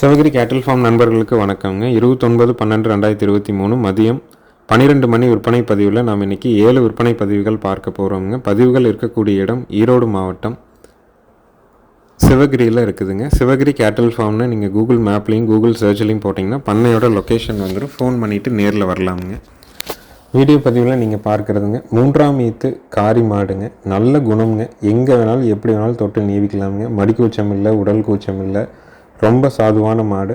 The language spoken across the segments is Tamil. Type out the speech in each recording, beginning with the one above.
சிவகிரி கேட்டில் ஃபார்ம் நண்பர்களுக்கு வணக்கங்க இருபத்தொன்பது பன்னெண்டு ரெண்டாயிரத்தி இருபத்தி மூணு மதியம் பன்னிரெண்டு மணி விற்பனை பதிவில் நாம் இன்னைக்கு ஏழு விற்பனை பதிவுகள் பார்க்க போகிறோங்க பதிவுகள் இருக்கக்கூடிய இடம் ஈரோடு மாவட்டம் சிவகிரியில் இருக்குதுங்க. சிவகிரி கேட்டில் ஃபார்ம்னு நீங்கள் கூகுள் மேப்லேயும் கூகுள் சர்ச்லேயும் போட்டிங்கன்னா பண்ணையோட லொக்கேஷன் வந்துடும் ஃபோன் பண்ணிவிட்டு நேரில் வரலாமுங்க. வீடியோ பதிவில் நீங்கள் பார்க்குறதுங்க. மூன்றாம் ஈத்து காரி மாடுங்க. நல்ல குணம்ங்க. எங்கே வேணாலும் எப்படி வேணாலும் தொட்டு நீவிக்கலாமுங்க. மடி கூச்சம் இல்லை உடல் கூச்சம் இல்லை. ரொம்ப சாதுவான மாடு.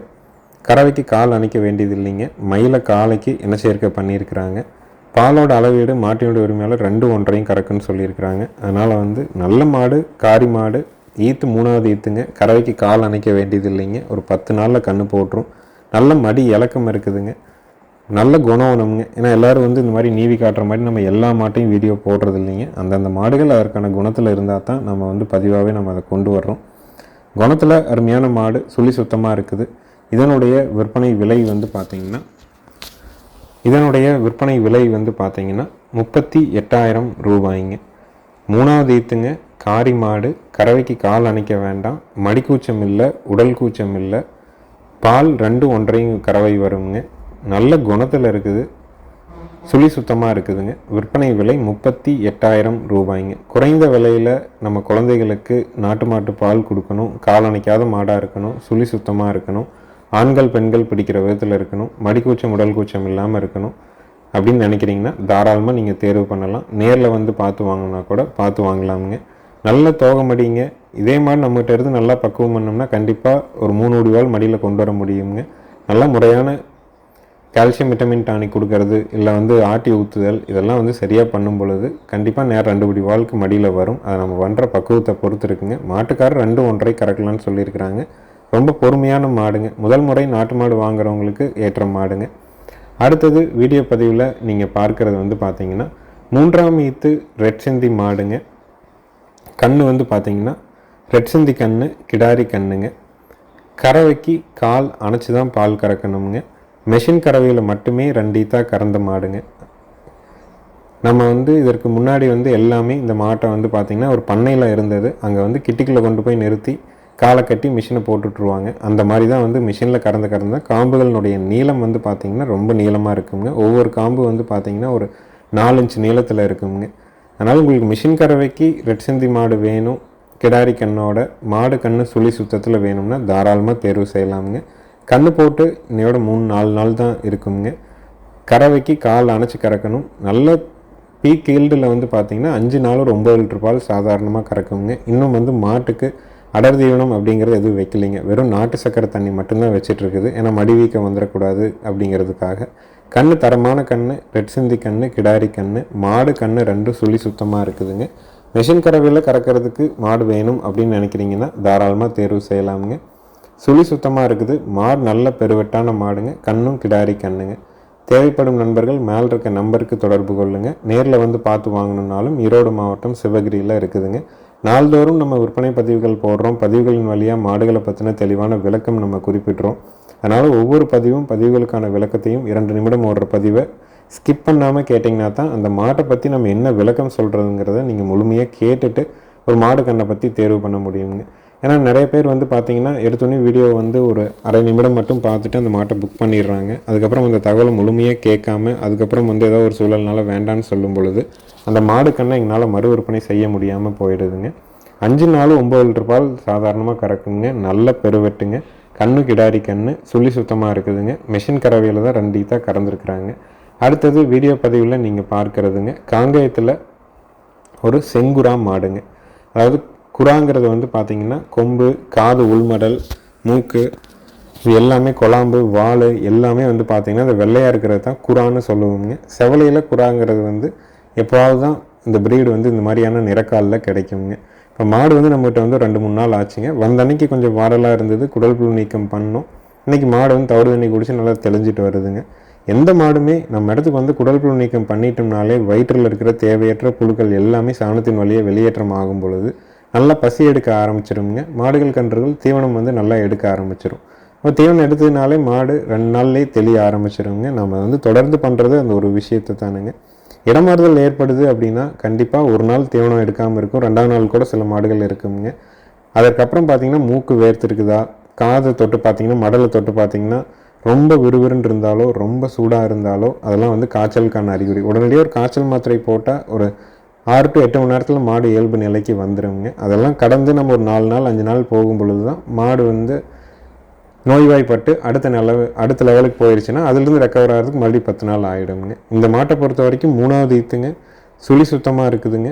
கறவைக்கு கால் அணைக்க வேண்டியது இல்லைங்க மயில காலைக்கு இன சேர்க்கை பண்ணியிருக்கிறாங்க. பாலோட அளவீடு மாட்டினோட உரிமையாளர் ரெண்டு ஒன்றையும் கறக்குன்னு சொல்லியிருக்கிறாங்க. அதனால் வந்து நல்ல மாடு காரி மாடு ஈத்து மூணாவது ஈத்துங்க. கறவைக்கு கால் அணைக்க வேண்டியது இல்லைங்க ஒரு பத்து நாளில் கன்று போட்டுரும். நல்ல மடி இலக்கம் இருக்குதுங்க. நல்ல குணவனம்ங்க. ஏன்னா எல்லோரும் வந்து இந்த மாதிரி நீவி காட்டுற மாதிரி நம்ம எல்லா மாட்டையும் வீடியோ போடுறது இல்லைங்க அந்தந்த மாடுகள் அதற்கான குணத்தில் இருந்தால் தான் நம்ம வந்து பதிவாகவே நம்ம அதை கொண்டு வர்றோம். குணத்தில் அருமையான மாடு சுழி சுத்தமாக இருக்குது. இதனுடைய விற்பனை விலை வந்து பார்த்திங்கன்னா இதனுடைய விற்பனை விலை வந்து பார்த்தீங்கன்னா முப்பத்தி எட்டாயிரம் ரூபாய்ங்க. மூணாவது ஈத்துங்க காரி மாடு கறவைக்கு கால் அணைக்க வேண்டாம் மடிக்கூச்சம் இல்லை உடல் கூச்சம் இல்லை பால் ரெண்டு ஒன்றையும் கறவை வருங்க. நல்ல குணத்தில் இருக்குது. சுழி சுத்தமாக இருக்குதுங்க. விற்பனை விலை முப்பத்தி எட்டாயிரம் ரூபாய்ங்க. குறைந்த விலையில் நம்ம குழந்தைகளுக்கு நாட்டு மாட்டு பால் கொடுக்கணும். கால் அணைக்காத மாடாக இருக்கணும். சுழி சுத்தமாக இருக்கணும். ஆண்கள் பெண்கள் பிடிக்கிற விதத்தில் இருக்கணும். மடிக்கூச்சம் உடல் கூச்சம் இல்லாமல் இருக்கணும். அப்படின்னு நினைக்கிறீங்கன்னா தாராளமாக நீங்கள் தேர்வு பண்ணலாம். நேரில் வந்து பார்த்து வாங்கினா கூட பார்த்து வாங்கலாமுங்க. நல்ல தோகமடிங்க இதே மாதிரி நம்மகிட்ட இருந்து நல்லா பக்குவம் பண்ணோம்னா கண்டிப்பாக ஒரு மூணு ஒடிவால் மடியில் கொண்டு வர முடியுங்க. நல்ல முறையான கால்சியம் விட்டமின் டானிக் கொடுக்கறது இல்லை வந்து ஆட்டி ஊற்றுதல் இதெல்லாம் வந்து சரியாக பண்ணும் பொழுது கண்டிப்பாக நேரம் ரெண்டு படி வாழ்க்கை மடியில் வரும். அதை நம்ம பண்ணுற பக்குவத்தை பொறுத்து இருக்குங்க. மாட்டுக்காரர் ரெண்டு ஒன்றரை கறக்கலான்னு சொல்லியிருக்கிறாங்க. ரொம்ப பொறுமையான மாடுங்க. முதல் முறை நாட்டு மாடு வாங்குறவங்களுக்கு ஏற்ற மாடுங்க. அடுத்தது வீடியோ பதிவில் நீங்கள் பார்க்குறது வந்து பார்த்தீங்கன்னா மூன்றாம் ஈத்து ரெட் சிந்தி மாடுங்க. கண் வந்து பார்த்தீங்கன்னா ரெட் சிந்தி கண் கிடாரி கண்ணுங்க. கறவைக்கு கால் அணைச்சி தான் பால் கறக்கணுங்க. மெஷின் கறவையில் மட்டுமே ரெண்டு ஈத்தா கறந்த மாடுங்க. நம்ம வந்து இதற்கு முன்னாடி வந்து எல்லாமே இந்த மாட்டை வந்து பார்த்திங்கன்னா ஒரு பண்ணையில் இருந்தது. அங்கே வந்து கிட்டிக்கில் கொண்டு போய் நிறுத்தி காலை கட்டி மிஷினை போட்டுட்ருவாங்க அந்த மாதிரி தான் வந்து மிஷினில் கறந்து கறந்த காம்புகளினுடைய நீளம் வந்து பார்த்திங்கன்னா ரொம்ப நீளமாக இருக்குங்க. ஒவ்வொரு காம்பு வந்து பார்த்திங்கன்னா ஒரு நாலு இன்ச்சு நீளத்தில் இருக்குங்க. அதனால் உங்களுக்கு மிஷின் கறவைக்கு ரெட் சிந்தி மாடு வேணும். கிடாரி கண்ணோட மாடு கண்ணு சுழி சுத்தத்தில் வேணும்னா தாராளமாக தேர்வு செய்யலாமுங்க. கண்ணு போட்டு இன்னையோட மூணு நாலு நாள் தான் இருக்குங்க. கறவைக்கு கால் அணைச்சி கறக்கணும். நல்ல பீக் ஈல்டில் வந்து பார்த்திங்கன்னா அஞ்சு நாள் ஒரு ஒம்பது லிட்டர் பால் சாதாரணமாக கறக்குங்க. இன்னும் வந்து மாட்டுக்கு அடர் தீவனம் அப்படிங்கிறது எதுவும் வைக்கலைங்க. வெறும் நாட்டு சக்கரை தண்ணி மட்டும்தான் வச்சிட்ருக்குது. ஏன்னா மடி வீக்கம் வந்துடக்கூடாது அப்படிங்கிறதுக்காக. கண் தரமான கண் ரெட் சிந்தி கண் கிடாரி கண் மாடு கண் ரெண்டும் சுழி சுத்தமாக இருக்குதுங்க. மிஷின் கறவையில் கறக்கிறதுக்கு மாடு வேணும் அப்படின்னு நினைக்கிறீங்கன்னா தாராளமாக தேர்வு செய்யலாமுங்க. சுழி சுத்தமாக இருக்குது. மாடு நல்ல பெருவெட்டான மாடுங்க. கண்ணும் கிடாரி கண்ணுங்க. தேவைப்படும் நண்பர்கள் மேல் இருக்க நம்பருக்கு தொடர்பு கொள்ளுங்க. நேரில் வந்து பார்த்து வாங்கணுன்னாலும் ஈரோடு மாவட்டம் சிவகிரியில் இருக்குதுங்க. நாள்தோறும் நம்ம விற்பனை பதிவுகள் போடுறோம். பதிவுகளின் வழியாக மாடுகளை பற்றின தெளிவான விளக்கம் நம்ம குறிப்பிட்றோம். அதனால் ஒவ்வொரு பதிவும் பதிவுகளுக்கான விளக்கத்தையும் இரண்டு நிமிடம் ஓடுற பதிவை ஸ்கிப் பண்ணாமல் கேட்டிங்கன்னா தான் அந்த மாட்டை பற்றி நம்ம என்ன விளக்கம் சொல்கிறதுங்கிறத நீங்கள் முழுமையாக கேட்டுட்டு ஒரு மாடு கண்ணை பற்றி தேர்வு பண்ண முடியுங்க. ஏன்னா நிறைய பேர் வந்து பார்த்தீங்கன்னா எடுத்தோன்னே வீடியோ வந்து ஒரு அரை நிமிடம் மட்டும் பார்த்துட்டு அந்த மாட்டை புக் பண்ணிடுறாங்க. அதுக்கப்புறம் அந்த தகவலை முழுமையாக கேட்காம அதுக்கப்புறம் வந்து ஏதோ ஒரு சூழல்னால வேண்டான்னு சொல்லும் பொழுது அந்த மாடு கண்ணை எங்களால் மறு விற்பனை செய்ய முடியாமல் போயிடுதுங்க. அஞ்சு நாள் ஒம்பது லிட்டர் பால் சாதாரணமாக கறக்குங்க. நல்ல பெருவெட்டுங்க. கண்ணு கிடாரி கண்ணு சுள்ளி சுத்தமாக இருக்குதுங்க. மிஷின் கறவையில் தான் ரெண்டு ஈத்தாக கறந்துருக்குறாங்க. அடுத்தது வீடியோ பதிவில் நீங்கள் பார்க்குறதுங்க. காங்கேயத்தில் ஒரு செங்குரா மாடுங்க. அதாவது குராங்கிறது வந்து பார்த்திங்கன்னா கொம்பு காது உள்மடல் மூக்கு இது எல்லாமே குழாம்பு வால் எல்லாமே வந்து பார்த்திங்கன்னா அந்த வெள்ளையாக இருக்கிறது தான் குரான்னு சொல்லுவோங்க செவலையில் குராங்கிறது வந்து எப்போவாவது தான் இந்த ப்ரீடு வந்து இந்த மாதிரியான நிறக்காலில் கிடைக்குங்க. இப்போ மாடு வந்து நம்மகிட்ட வந்து ரெண்டு மூணு நாள் ஆச்சுங்க. வந்த அன்னைக்கு கொஞ்சம் வாரலாக இருந்தது குடல் புழு நீக்கம் பண்ணோம். இன்றைக்கி மாடு வந்து தவிடு தண்ணி குடிச்சு நல்லா தெளிஞ்சிட்டு வருதுங்க. எந்த மாடுமே நம்ம இடத்துக்கு வந்து குடல் புழு நீக்கம் பண்ணிட்டோம்னாலே வயிற்றில் இருக்கிற தேவையற்ற புழுக்கள் எல்லாமே சாணத்தின் வழியாக வெளியேற்றம் ஆகும் பொழுது நல்லா பசி எடுக்க ஆரம்பிச்சிருங்க மாடுகள் கன்றுகள் தீவனம் வந்து நல்லா எடுக்க ஆரம்பிச்சிடும் இப்போ தீவனம் எடுத்ததுனாலே மாடு ரெண்டு நாள்லேயே தெளிய ஆரம்பிச்சிருங்க நம்ம வந்து தொடர்ந்து பண்ணுறது அந்த ஒரு விஷயத்தை தானுங்க. இடமாறுதல் ஏற்படுது அப்படின்னா கண்டிப்பாக ஒரு நாள் தீவனம் எடுக்காமல் இருக்கும். ரெண்டாவது நாள் கூட சில மாடுகள் இருக்குங்க அதற்கப்புறம் பார்த்தீங்கன்னா மூக்கு வேர்த்து இருக்குதா காதை தொட்டு பார்த்தீங்கன்னா மடலை தொட்டு பார்த்தீங்கன்னா ரொம்ப விறுவிறுன்னு இருந்தாலோ ரொம்ப சூடாக இருந்தாலோ அதெல்லாம் வந்து காய்ச்சலுக்கான அறிகுறி. உடனடியாக ஒரு காய்ச்சல் மாத்திரை போட்டால் ஒரு ஆறு டு எட்டு மணி நேரத்தில் மாடு இயல்பு நிலைக்கு வந்துடுங்க அதெல்லாம் கடந்து நம்ம ஒரு நாலு நாள் அஞ்சு நாள் போகும் பொழுது தான் மாடு வந்து நோய்வாய்ப்பட்டு அடுத்த நிலவு அடுத்த லெவலுக்கு போயிடுச்சுன்னா அதுலேருந்து ரெக்கவர் ஆகிறதுக்கு மறுபடியும் பத்து நாள் ஆகிடுங்க இந்த மாட்டை பொறுத்த வரைக்கும் மூணாவது ஈத்துங்க. சுழி சுத்தமாக இருக்குதுங்க.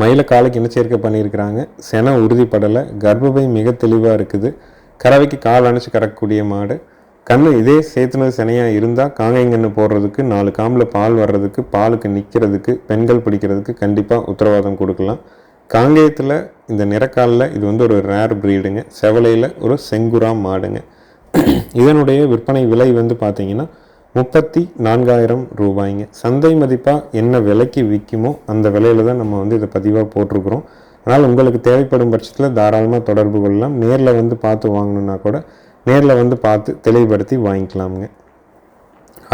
மயில காலுக்கு இனச்சேர்க்கை பண்ணியிருக்கிறாங்க. சென உறுதிப்படலை. கர்ப்பப்பை மிக தெளிவாக இருக்குது. கறவைக்கு கால் அணைச்சி கறக்கக்கூடிய மாடு. கண்ணு இதே சேத்துனது சினையாக இருந்தால் காங்கைங்கன்று போடுறதுக்கு நாலு காம்பில் பால் வர்றதுக்கு பாலுக்கு நிற்கிறதுக்கு பெண்கள் பிடிக்கிறதுக்கு கண்டிப்பாக உத்தரவாதம் கொடுக்கலாம். காங்கேயத்தில் இந்த நிறக்காலில் இது வந்து ஒரு ரேர் ப்ரீடுங்க செவலையில் ஒரு செங்குரா மாடுங்க. இதனுடைய விற்பனை விலை வந்து பார்த்தீங்கன்னா முப்பத்தி நான்காயிரம் ரூபாய்ங்க. சந்தை மதிப்பாக என்ன விலைக்கு விற்குமோ அந்த விலையில தான் நம்ம வந்து இதை பதிவாக போட்டிருக்கிறோம். அதனால் உங்களுக்கு தேவைப்படும் பட்சத்தில் தாராளமாக தொடர்பு கொள்ளலாம். நேரில் வந்து பார்த்து வாங்கணுன்னா கூட நேரில் வந்து பார்த்து தெளிவுபடுத்தி வாங்கிக்கலாமுங்க.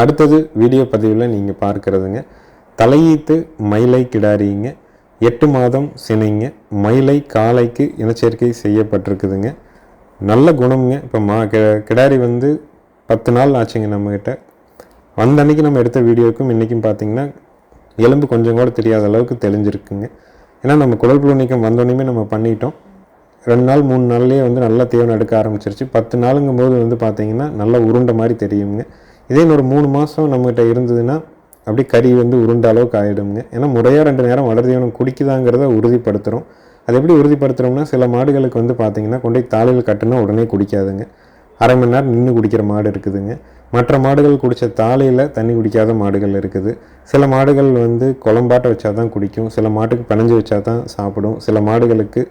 அடுத்தது வீடியோ பதிவில் நீங்கள் பார்க்குறதுங்க. தலையீத்து மயிலை கிடாரிங்க. எட்டு மாதம் சினைங்க. மயிலை காலைக்கு இனச்சேர்க்கை செய்யப்பட்டிருக்குதுங்க. நல்ல குணம்ங்க. இப்போ மா கிடாரி வந்து பத்து நாள் ஆச்சுங்க நம்மக்கிட்ட வந்த அன்னைக்கு நம்ம எடுத்த வீடியோக்கும் இன்றைக்கும் பார்த்தீங்கன்னா எலும்பு கொஞ்சம் கூட தெரியாத அளவுக்கு தெளிஞ்சிருக்குங்க. ஏன்னா நம்ம குடல் புழு நீக்கம் வந்தோடனே நம்ம பண்ணிட்டோம். ரெண்டு நாள் மூணு நாள்லேயே வந்து நல்லா தேவனை எடுக்க ஆரம்பிச்சிருச்சு. பத்து நாளுங்கும் போது வந்து பார்த்தீங்கன்னா நல்லா உருண்டை மாதிரி தெரியுங்க. இதே இன்னொரு மூணு மாதம் நம்மகிட்ட இருந்ததுன்னா அப்படியே கறி வந்து உருண்ட அளவுக்கு ஆகிடுங்க ஏன்னா முறையாக ரெண்டு நேரம் வளர் தீவனம் குடிக்குதாங்கிறத உறுதிப்படுத்துகிறோம் அது எப்படி உறுதிப்படுத்துகிறோம்னா சில மாடுகளுக்கு வந்து பார்த்திங்கன்னா கொண்டு போய் தாளியில் கட்டுனா உடனே குடிக்காதுங்க. அரை மணி நேரம் நின்று குடிக்கிற மாடு இருக்குதுங்க. மற்ற மாடுகள் குடித்த தாலையில் தண்ணி குடிக்காத மாடுகள் இருக்குது. சில மாடுகள் வந்து குழம்பாட்ட வச்சா தான் குடிக்கும். சில மாட்டுக்கு பிணைஞ்சு வச்சா தான் சாப்பிடும். சில மாடுகளுக்கு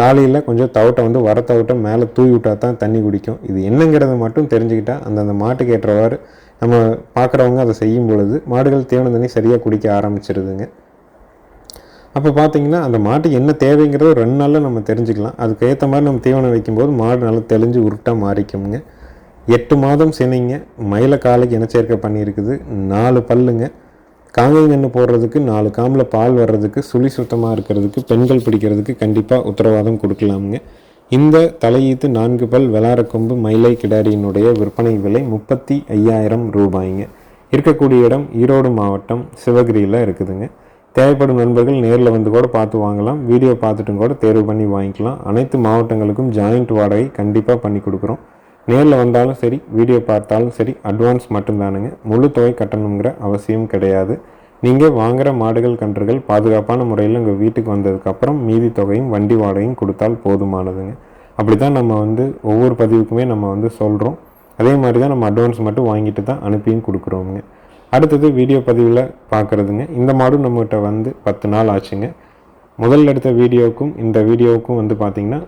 தாலியில் கொஞ்சம் தவிட்டை வந்து வர தவிட்டை மேலே தூவி விட்டா தான் தண்ணி குடிக்கும். இது என்னங்கிறத மட்டும் தெரிஞ்சுக்கிட்டால் அந்தந்த மாட்டுக்கு ஏற்றவாறு நம்ம பார்க்குறவங்க அதை செய்யும் பொழுது மாடுகள் தீவன தண்ணி சரியாக குடிக்க ஆரம்பிச்சிருதுங்க. அப்போ பார்த்தீங்கன்னா அந்த மாட்டுக்கு என்ன தேவைங்கிறத ரெண்டு நாளில் நம்ம தெரிஞ்சுக்கலாம். அதுக்கு ஏற்ற மாதிரி நம்ம தீவனம் வைக்கும்போது மாடு நல்லா தெளிஞ்சு உருட்டாக மாறிக்குங்க எட்டு மாதம் சினைங்க மயில காலைக்கு இனச்சேர்க்கை பண்ணியிருக்குது. நாலு பல்லுங்க. காங்கை காங்கைங்கன்று போடுறதுக்கு நாலு காம்பில் பால் வர்றதுக்கு சுழி சுத்தமாக இருக்கிறதுக்கு பெண்கள் பிடிக்கிறதுக்கு கண்டிப்பாக உத்தரவாதம் கொடுக்கலாமுங்க. இந்த தலையீத்து நான்கு பல் வெளாரக்கொம்பு மயிலை கிடாரியினுடைய விற்பனை விலை முப்பத்தி ஐயாயிரம் ரூபாய்ங்க. இருக்கக்கூடிய இடம் ஈரோடு மாவட்டம் சிவகிரியில் இருக்குதுங்க. தேவைப்படும் நண்பர்கள் நேரில் வந்து கூட பார்த்து வாங்கலாம். வீடியோ பார்த்துட்டும் கூட தேர்வு பண்ணி வாங்கிக்கலாம். அனைத்து மாவட்டங்களுக்கும் ஜாயிண்ட் வாடகை கண்டிப்பாக பண்ணி கொடுக்குறோம். நேரில் வந்தாலும் சரி வீடியோ பார்த்தாலும் சரி அட்வான்ஸ் மட்டும்தானுங்க. முழு தொகை கட்டணுங்கிற அவசியம் கிடையாது. நீங்கள் வாங்குகிற மாடுகள் கன்றுகள் பாதுகாப்பான முறையில் உங்கள் வீட்டுக்கு வந்ததுக்கப்புறம் மீதி தொகையும் வண்டி வாடகையும் கொடுத்தால் போதுமானதுங்க. அப்படி தான் நம்ம வந்து ஒவ்வொரு பதிவுக்குமே நம்ம வந்து சொல்கிறோம் அதே மாதிரி தான் நம்ம அட்வான்ஸ் மட்டும் வாங்கிட்டு தான் அனுப்பியும் கொடுக்குறோமுங்க. அடுத்தது வீடியோ பதிவில் பார்க்குறதுங்க இந்த மாடும் நம்மகிட்ட வந்து பத்து நாள் ஆச்சுங்க. முதல்ல எடுத்த வீடியோவுக்கும் இந்த வீடியோவுக்கும் வந்து பார்த்தீங்கன்னா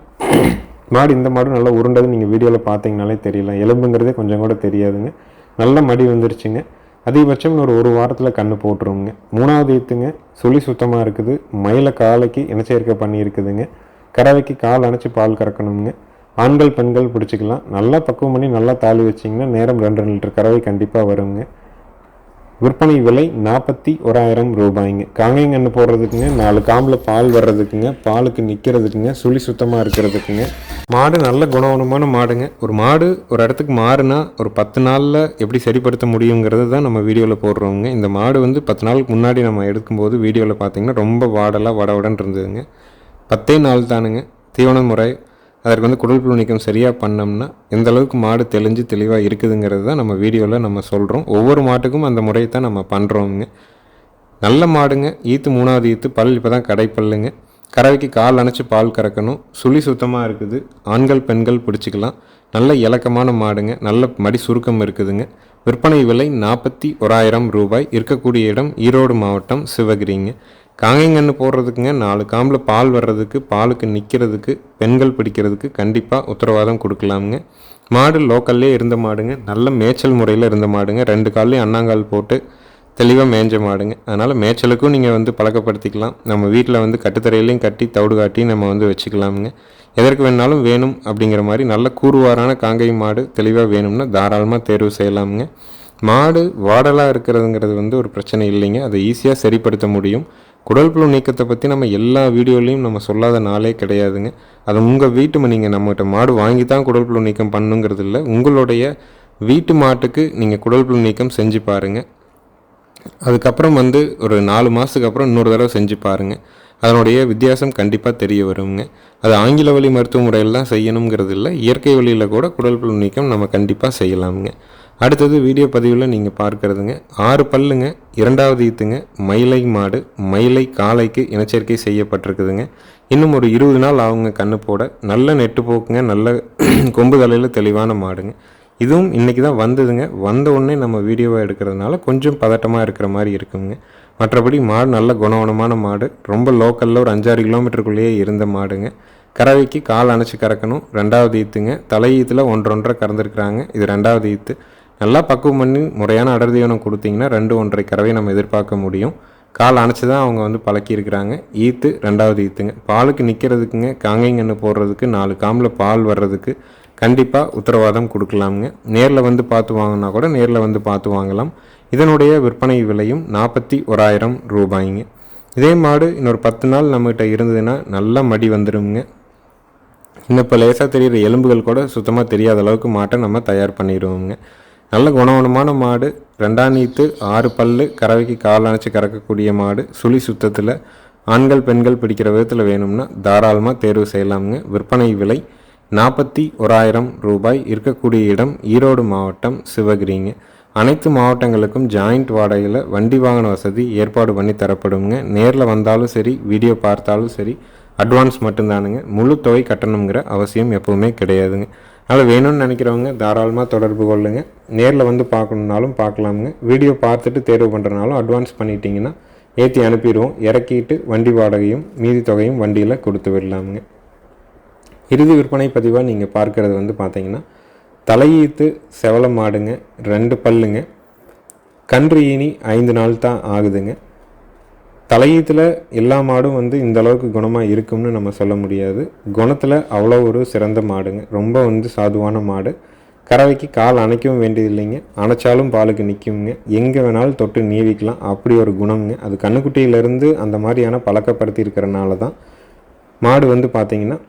மாடு இந்த மாடு நல்லா உருண்டது நீங்கள் வீடியோவில் பார்த்தீங்கனாலே தெரியல. எலும்புங்கிறதே கொஞ்சம் கூட தெரியாதுங்க. நல்ல மடி வந்துருச்சுங்க. அதிகபட்சம் ஒரு ஒரு வாரத்தில் கண்ணு போட்டுருவோங்க. மூணாவது ஈத்துங்க சுழி சுத்தமாக இருக்குது. மயில காலைக்கு இனச்சேர்க்கை பண்ணியிருக்குதுங்க. கறவைக்கு கால் அணைச்சி பால் கறக்கணுங்க. ஆண்கள் பெண்கள் பிடிச்சிக்கலாம். நல்லா பக்குவம் பண்ணி நல்லா தாலி வச்சிங்கன்னா நேரம் ரெண்டு லிட்டர் கறவை கண்டிப்பாக வருங்க. விற்பனை விலை நாற்பத்தி ஓராயிரம் ரூபாய்ங்க. காங்கைங்கன்று போடுறதுக்குங்க நாலு காம்பில் பால் வர்றதுக்குங்க பாலுக்கு நிற்கிறதுக்குங்க சுழி சுத்தமாக இருக்கிறதுக்குங்க. மாடு நல்ல குணவனமான மாடுங்க. ஒரு மாடு ஒரு இடத்துக்கு மாறுனா ஒரு பத்து நாளில் எப்படி சரிப்படுத்த முடியுங்கிறது தான் நம்ம வீடியோவில் போடுறோங்க இந்த மாடு வந்து பத்து நாளுக்கு முன்னாடி நம்ம எடுக்கும்போது வீடியோவில் பார்த்தீங்கன்னா ரொம்ப வாடலாக வடவுடன் இருந்ததுங்க. பத்தே நாள் தானுங்க. தீவன முறை அதற்கு வந்து குடல் புழு நீக்கம் சரியாக பண்ணோம்னா எந்த அளவுக்கு மாடு தெளிஞ்சு தெளிவாக இருக்குதுங்கிறது தான் நம்ம வீடியோவில் நம்ம சொல்கிறோம் ஒவ்வொரு மாட்டுக்கும் அந்த முறையை தான் நம்ம பண்ணுறோங்க நல்ல மாடுங்க. ஈத்து மூணாவது ஈத்து பல் இப்போ தான் கடைப்பல்லுங்க. கறவைக்கு கால் அணைச்சி பால் கறக்கணும். சுழி சுத்தமாக இருக்குது. ஆண்கள் பெண்கள் பிடிச்சிக்கலாம். நல்ல இலக்கமான மாடுங்க. நல்ல மடி சுருக்கம் இருக்குதுங்க. விற்பனை விலை நாற்பத்தி ஓராயிரம் ரூபாய். இருக்கக்கூடிய இடம் ஈரோடு மாவட்டம் சிவகிரிங்க. காங்கைங்கன்று போடுறதுக்குங்க நாலு காம்பில் பால் வர்றதுக்கு பாலுக்கு நிற்கிறதுக்கு பெண்கள் பிடிக்கிறதுக்கு கண்டிப்பாக உத்தரவாதம் கொடுக்கலாமுங்க. மாடு லோக்கல்லே இருந்த மாடுங்க நல்ல மேய்ச்சல் முறையில் இருந்த மாடுங்க. ரெண்டு கால்லையும் அண்ணாங்கால் போட்டு தெளிவாக மேய்ஞ்ச மாடுங்க. அதனால் மேய்ச்சலுக்கும் நீங்கள் வந்து பழக்கப்படுத்திக்கலாம். நம்ம வீட்டில் வந்து கட்டுத்தரையிலையும் கட்டி தவிடு காட்டி நம்ம வந்து வச்சுக்கலாமுங்க. எதற்கு வேணாலும் வேணும் அப்படிங்கிற மாதிரி நல்ல கூறுவாரான காங்கை மாடு தெளிவாக வேணும்னா தாராளமாக தேர்வு செய்யலாமுங்க. மாடு வாடலாக இருக்கிறதுங்கிறது வந்து ஒரு பிரச்சனை இல்லைங்க. அதை ஈஸியாக சரிப்படுத்த முடியும். குடல் புழு நீக்கத்தை பற்றி நம்ம எல்லா வீடியோலையும் நம்ம சொல்லாத நாளே கிடையாதுங்க. அது உங்கள் வீட்டு நீங்கள் நம்மகிட்ட மாடு வாங்கி தான் குடல் புழு நீக்கம் பண்ணுங்கிறது இல்லை. உங்களுடைய வீட்டு மாட்டுக்கு நீங்கள் குடல் புழு நீக்கம் செஞ்சு பாருங்கள் அதுக்கப்புறம் வந்து ஒரு நாலு மாதத்துக்கு அப்புறம் இன்னொரு தடவை செஞ்சு பாருங்கள் அதனுடைய வித்தியாசம் கண்டிப்பாக தெரிய வருங்க. அது ஆங்கில வழி மருத்துவ முறையில் தான் செய்யணுங்கிறது இல்லை. இயற்கை வழியில் கூட குடல் புழு நீக்கம் நம்ம கண்டிப்பாக செய்யலாமுங்க. அடுத்தது வீடியோ பதிவில் நீங்கள் பார்க்கறதுங்க. ஆறு பல்லுங்க இரண்டாவது ஈத்துங்க மயிலை மாடு மயிலை காளைக்கு இனச்சேர்க்கை செய்யப்பட்டிருக்குதுங்க. இன்னும் ஒரு இருபது நாள் ஆகுங்க கண்ணு போட. நல்ல நெட்டு போக்குங்க நல்ல கொம்பு தலையில் தெளிவான மாடுங்க. இதுவும் இன்றைக்கி தான் வந்ததுங்க. வந்த உடனே நம்ம வீடியோவை எடுக்கிறதுனால கொஞ்சம் பதட்டமாக இருக்கிற மாதிரி இருக்குங்க. மற்றபடி மாடு நல்ல குணவனமான மாடு. ரொம்ப லோக்கலில் ஒரு அஞ்சாறு கிலோமீட்டருக்குள்ளேயே இருந்த மாடுங்க. கறவைக்கு கால் அணைச்சி கறக்கணும். ரெண்டாவது ஈத்துங்க. தலை ஈத்தில் கறந்துருக்குறாங்க. இது ரெண்டாவது ஈத்து. நல்லா பக்குவம் பண்ணி முறையான அடர்தீவனம் கொடுத்தீங்கன்னா ரெண்டு ஒன்றரை கறவை நம்ம எதிர்பார்க்க முடியும். கால் அணைச்சி தான் அவங்க வந்து பழக்கியிருக்கிறாங்க. ஈத்து ரெண்டாவது ஈத்துங்க. பாலுக்கு நிற்கிறதுக்குங்க காங்கைங்கன்னு போடுறதுக்கு நாலு காமில் பால் வர்றதுக்கு கண்டிப்பாக உத்தரவாதம் கொடுக்கலாமுங்க. நேரில் வந்து பார்த்து வாங்கினா கூட நேரில் வந்து பார்த்து வாங்கலாம். இதனுடைய விற்பனை விலையும் நாற்பத்தி ஓராயிரம் ரூபாய்ங்க. இதே மாடு இன்னொரு பத்து நாள் நம்மகிட்ட இருந்ததுன்னா நல்லா மடி வந்துடுங்க இன்னும் இப்போ லேசாக தெரிகிற எலும்புகள் கூட சுத்தமாக தெரியாத அளவுக்கு மாட்டை நம்ம தயார் பண்ணிடுவோங்க நல்ல குணவனமான மாடு ரெண்டாம் நீத்து ஆறு பல்லு கறவைக்கு கால் அணைச்சி கறக்கக்கூடிய மாடு சுழி சுத்தத்தில் ஆண்கள் பெண்கள் பிடிக்கிற விதத்தில் வேணும்னா தாராளமாக தேர்வு செய்யலாமுங்க. விற்பனை விலை நாற்பத்தி ஓராயிரம் ரூபாய். இருக்கக்கூடிய இடம் ஈரோடு மாவட்டம் சிவகிரிங்க. அனைத்து மாவட்டங்களுக்கும் ஜாயிண்ட் வாடகையில் வண்டி வாகன வசதி ஏற்பாடு பண்ணி தரப்படுங்க. நேரில் வந்தாலும் சரி வீடியோ பார்த்தாலும் சரி அட்வான்ஸ் மட்டும்தானுங்க. முழு தொகை கட்டணுங்கிற அவசியம் எப்போவுமே கிடையாதுங்க. அதனால் வேணும்னு நினைக்கிறவங்க தாராளமாக தொடர்பு கொள்ளுங்கள் நேரில் வந்து பார்க்கணுன்னாலும் பார்க்கலாமுங்க. வீடியோ பார்த்துட்டு தேர்வு பண்ணுறனாலும் அட்வான்ஸ் பண்ணிட்டீங்கன்னா ஏற்றி அனுப்பிடுவோம். இறக்கிட்டு வண்டி வாடகையும் மீதி தொகையும் வண்டியில் கொடுத்து விடலாமுங்க. இறுதி விற்பனை பதிவாக நீங்கள் பார்க்குறது வந்து பார்த்தீங்கன்னா தலையீத்து செவல மாடுங்க ரெண்டு பல்லுங்க. கன்று ஈனி ஐந்து நாள் தான் ஆகுதுங்க. தலையீத்தில் எல்லா மாடும் வந்து இந்த அளவுக்கு குணமாக இருக்கும்னு நம்ம சொல்ல முடியாது. குணத்தில் அவ்வளோ ஒரு சிறந்த மாடுங்க. ரொம்ப வந்து சாதுவான மாடு. கறவைக்கு கால் அணைக்கவும் வேண்டியது இல்லைங்க அணைச்சாலும் பாலுக்கு நிற்குங்க எங்கே வேணாலும் தொட்டு நீவிக்கலாம். அப்படி ஒரு குணம்ங்க. அது கண்ணுக்குட்டியிலேருந்து அந்த மாதிரியான பழக்கப்படுத்தி இருக்கிறனால தான் மாடு வந்து பார்த்திங்கன்னா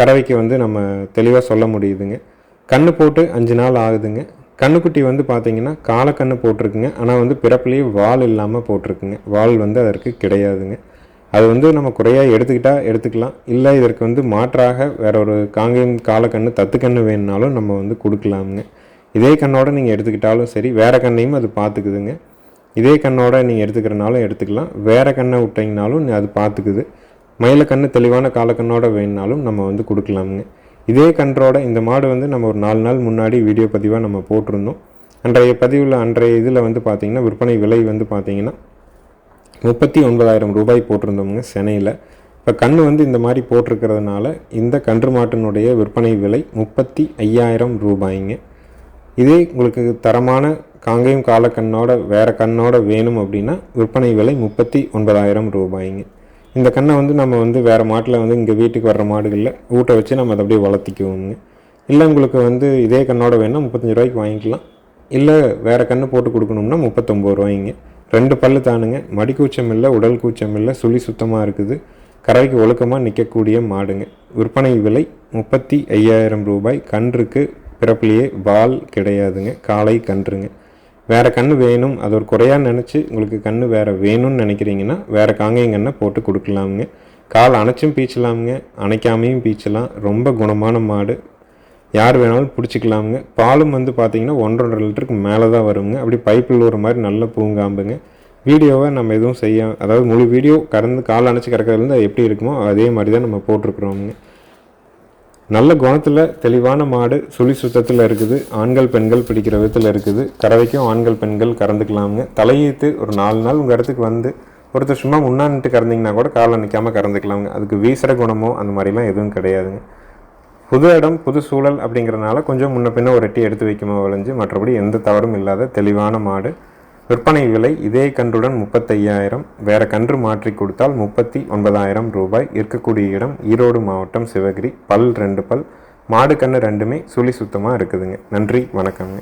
கறவைக்கு வந்து நம்ம தெளிவாக சொல்ல முடியுதுங்க. கண்ணு போட்டு அஞ்சு நாள் ஆகுதுங்க. கண்ணுக்குட்டி வந்து பார்த்தீங்கன்னா காலக்கண்ணு போட்டிருக்குங்க. ஆனால் வந்து பிறப்புலேயே வால் இல்லாமல் போட்டிருக்குங்க. வால் வந்து அதற்கு கிடையாதுங்க. அது வந்து நம்ம குறையாக எடுத்துக்கிட்டால் எடுத்துக்கலாம். இல்லை இதற்கு வந்து மாற்றாக வேற ஒரு காங்கேயம் காலக்கண்ணு தத்துக்கண்ணு வேணுனாலும் நம்ம வந்து கொடுக்கலாமுங்க. இதே கண்ணோட நீங்கள் எடுத்துக்கிட்டாலும் சரி வேறு கண்ணையும் அது பார்த்துக்குதுங்க இதே கண்ணோட நீங்கள் எடுத்துக்கிறனாலும் எடுத்துக்கலாம். வேறு கண்ணை விட்டிங்கனாலும் அது பார்த்துக்குது மயில கண்ணு தெளிவான காலக்கண்ணோட வேணுனாலும் நம்ம வந்து கொடுக்கலாமுங்க. இதே கன்றோட இந்த மாடு வந்து நம்ம ஒரு நாலு நாள் முன்னாடி வீடியோ பதிவாக நம்ம போட்டிருந்தோம். அன்றைய பதிவில் அன்றைய இதில் வந்து பார்த்திங்கன்னா விற்பனை விலை வந்து பார்த்திங்கன்னா முப்பத்தி ஒன்பதாயிரம் ரூபாய் போட்டிருந்தோம்ங்க சென்னையில். இப்போ கன்று வந்து இந்த மாதிரி போட்டிருக்கிறதுனால இந்த கன்று மாட்டினுடைய விற்பனை விலை முப்பத்தி ஐயாயிரம் ரூபாய்ங்க. இதே உங்களுக்கு தரமான காங்கேயம் காலக்கண்ணோட வேறு கண்ணோட வேணும் அப்படின்னா விற்பனை விலை முப்பத்தி ஒன்பதாயிரம் ரூபாய்ங்க. இந்த கண்ணை வந்து நம்ம வந்து வேறு மாட்டில் வந்து இங்கே வீட்டுக்கு வர்ற மாடுகளில் ஊட்ட வச்சு நம்ம அதை அப்படியே வளர்த்திக்குவோங்க இல்லை உங்களுக்கு வந்து இதே கண்ணோட வேணால் முப்பத்தஞ்சு ரூபாய்க்கு வாங்கிக்கலாம். இல்லை வேறு கன்று போட்டு கொடுக்கணும்னா முப்பத்தொம்பது ரூபாய்ங்க. ரெண்டு பல்லு தானுங்க. மடி கூச்சம் இல்லை உடல் கூச்சம் இல்லை சுழி சுத்தமாக இருக்குது. கரைக்கு ஒழுக்கமாக நிற்கக்கூடிய மாடுங்க. விற்பனை விலை முப்பத்தி ஐயாயிரம் ரூபாய். கன்றுக்கு பிறப்புலேயே பால் கிடையாதுங்க. காலை கன்றுங்க. வேறு கன்று வேணும். அது ஒரு குறையாக நினச்சி உங்களுக்கு கன்று வேறு வேணும்னு நினைக்கிறீங்கன்னா வேறு காங்கையும் கண்ணை போட்டு கொடுக்கலாமுங்க. கால் அணைச்சும் பீச்சலாமுங்க அணைக்காமையும் பீச்சலாம் ரொம்ப குணமான மாடு. யார் வேணாலும் பிடிச்சிக்கலாமுங்க. பாலும் வந்து பார்த்தீங்கன்னா ஒன்றரை லிட்டருக்கு மேலே தான் வருங்க. அப்படி பைப்பில் ஒரு மாதிரி நல்ல பூங்காம்புங்க. வீடியோவை நம்ம எதுவும் செய்ய அதாவது முழு வீடியோ கறந்து கால் அணைச்சி கறக்கிறதுலேருந்து அது எப்படி இருக்குமோ அதே மாதிரி தான் நம்ம போட்டிருக்குறோமுங்க. நல்ல குணத்தில் தெளிவான மாடு சுழி சுத்தத்தில் இருக்குது ஆண்கள் பெண்கள் பிடிக்கிற விதத்தில் இருக்குது. கறவைக்கும் ஆண்கள் பெண்கள் கறந்துக்கலாமுங்க. தலையீத்து ஒரு நாலு நாள் உங்கள் இடத்துக்கு வந்து ஒருத்தர் சும்மா முன்னான்ட்டு கறந்தீங்கன்னா கூட காலை நிற்காமல் கறந்துக்கலாமுங்க. அதுக்கு வீசுகிற குணமோ அந்த மாதிரிலாம் எதுவும் கிடையாதுங்க. புது இடம் புது சூழல் அப்படிங்கிறனால கொஞ்சம் முன்ன பின்ன ஒரு எட்டி எடுத்து வைக்குமா விளைஞ்சு மற்றபடி எந்த தவறும் இல்லாத தெளிவான மாடு. விற்பனை விலை இதே கன்றுடன் முப்பத்தையாயிரம் வேற கன்று மாற்றி கொடுத்தால் முப்பத்தி ஒன்பதாயிரம் ரூபாய். இருக்கக்கூடிய இடம் ஈரோடு மாவட்டம் சிவகிரி. பல் ரெண்டு பல் மாடு கன்று ரெண்டுமே சுழி சுத்தமாக இருக்குதுங்க. நன்றி வணக்கங்க